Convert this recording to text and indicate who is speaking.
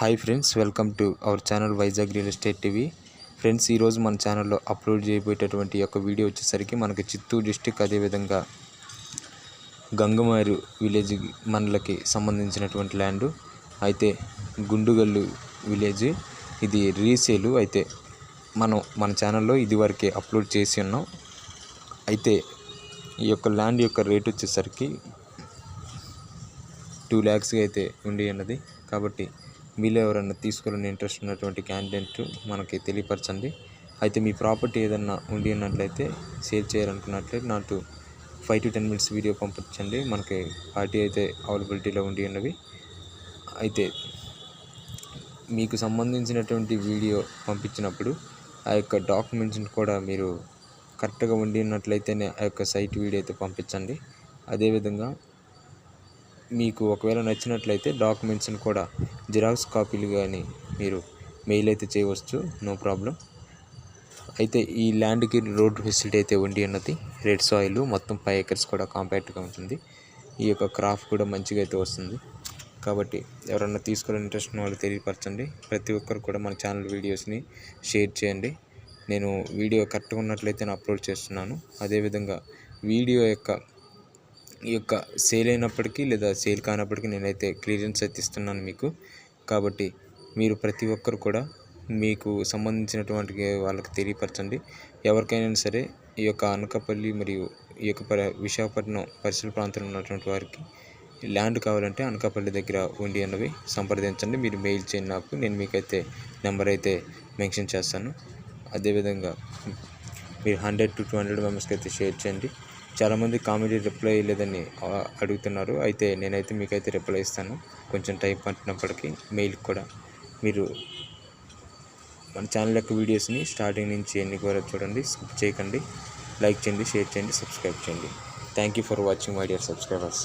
Speaker 1: Hi friends welcome to our channel Vizag real estate TV. Friends ఈరోజు మన ఛానల్లో upload చేయబోయేటటువంటి యొక్క వీడియో వచ్చేసరికి మనకి చిత్తూరు డిస్టిక్ అదేవిధంగా గంగమారు విలేజ్ మండలకి సంబంధించినటువంటి ల్యాండ్ అయితే గుండుగల్లు విలేజ్. ఇది రీసేలు అయితే మనం మన ఛానల్లో ఇదివరకే అప్లోడ్ చేసి ఉన్నాం. అయితే ఈ యొక్క ల్యాండ్ యొక్క రేట్ వచ్చేసరికి టూ ల్యాక్స్గా అయితే ఉండి ఉన్నది. కాబట్టి మీలో ఎవరైనా తీసుకోవాలని ఇంట్రెస్ట్ ఉన్నటువంటి క్యాండిడేట్ మనకి తెలియపరచండి. అయితే మీ ప్రాపర్టీ ఏదన్నా ఉండి ఉన్నట్లయితే సేల్ చేయాలనుకున్నట్లయితే నాకు five to ten minutes video పంపించండి. మనకి పార్టీ అయితే అవైలబిలిటీలో ఉండి ఉన్నవి. అయితే మీకు సంబంధించినటువంటి వీడియో పంపించినప్పుడు ఆ యొక్క డాక్యుమెంట్స్ని కూడా మీరు కరెక్ట్గా ఉండి ఉన్నట్లయితేనే ఆ యొక్క సైట్ వీడియో అయితే పంపించండి. అదేవిధంగా మీకు ఒకవేళ నచ్చినట్లయితే డాక్యుమెంట్స్ని కూడా జిరాక్స్ కాపీలు కానీ మీరు మెయిల్ అయితే చేయవచ్చు నో ప్రాబ్లం. అయితే ఈ ల్యాండ్కి రోడ్ ఫెసిలిటీ అయితే ఉండి ఉన్నది. రెడ్ సాయిల్ మొత్తం ఫైవ్ ఎకర్స్ కూడా కాంపాక్ట్గా ఉంటుంది. ఈ యొక్క క్రాఫ్ కూడా మంచిగా అయితే వస్తుంది. కాబట్టి ఎవరన్నా తీసుకోవాలని ఇంట్రెస్ట్ ఉన్న వాళ్ళు తెలియపరచండి. ప్రతి ఒక్కరు కూడా మన ఛానల్ వీడియోస్ని షేర్ చేయండి. నేను వీడియో కరెక్ట్గా ఉన్నట్లయితే నేను అప్లోడ్ చేస్తున్నాను. అదేవిధంగా వీడియో యొక్క ఈ యొక్క సేల్ అయినప్పటికీ లేదా సేల్ కానప్పటికీ నేనైతే క్లియరెన్స్ అయితే ఇస్తున్నాను మీకు. కాబట్టి మీరు ప్రతి ఒక్కరు కూడా మీకు సంబంధించినటువంటి వాళ్ళకి తెలియపరచండి. ఎవరికైనా సరే ఈ యొక్క అనకాపల్లి మరియు ఈ యొక్క ప విశాఖపట్నం పరిసర ప్రాంతంలో ఉన్నటువంటి వారికి ల్యాండ్ కావాలంటే అనకాపల్లి దగ్గర ఉండి అన్నవి సంప్రదించండి. మీరు మెయిల్ చేయండి నాకు. నేను మీకైతే నెంబర్ అయితే మెన్షన్ చేస్తాను. అదేవిధంగా మీరు హండ్రెడ్ టు టూ హండ్రెడ్ మెంబర్స్కి అయితే షేర్ చేయండి. చాలామంది కామెడీ రిప్లై లేదని అడుగుతున్నారు. అయితే నేనైతే మీకైతే రిప్లై ఇస్తాను. కొంచెం టైం పట్టినప్పటికీ మెయిల్ కూడా మీరు మన ఛానల్ యొక్క వీడియోస్ని స్టార్టింగ్ నుంచి ఎన్ని కూడా చూడండి స్కిప్ చేయకండి. లైక్ చేయండి షేర్ చేయండి సబ్స్క్రైబ్ చేయండి. Thank you for watching my dear subscribers.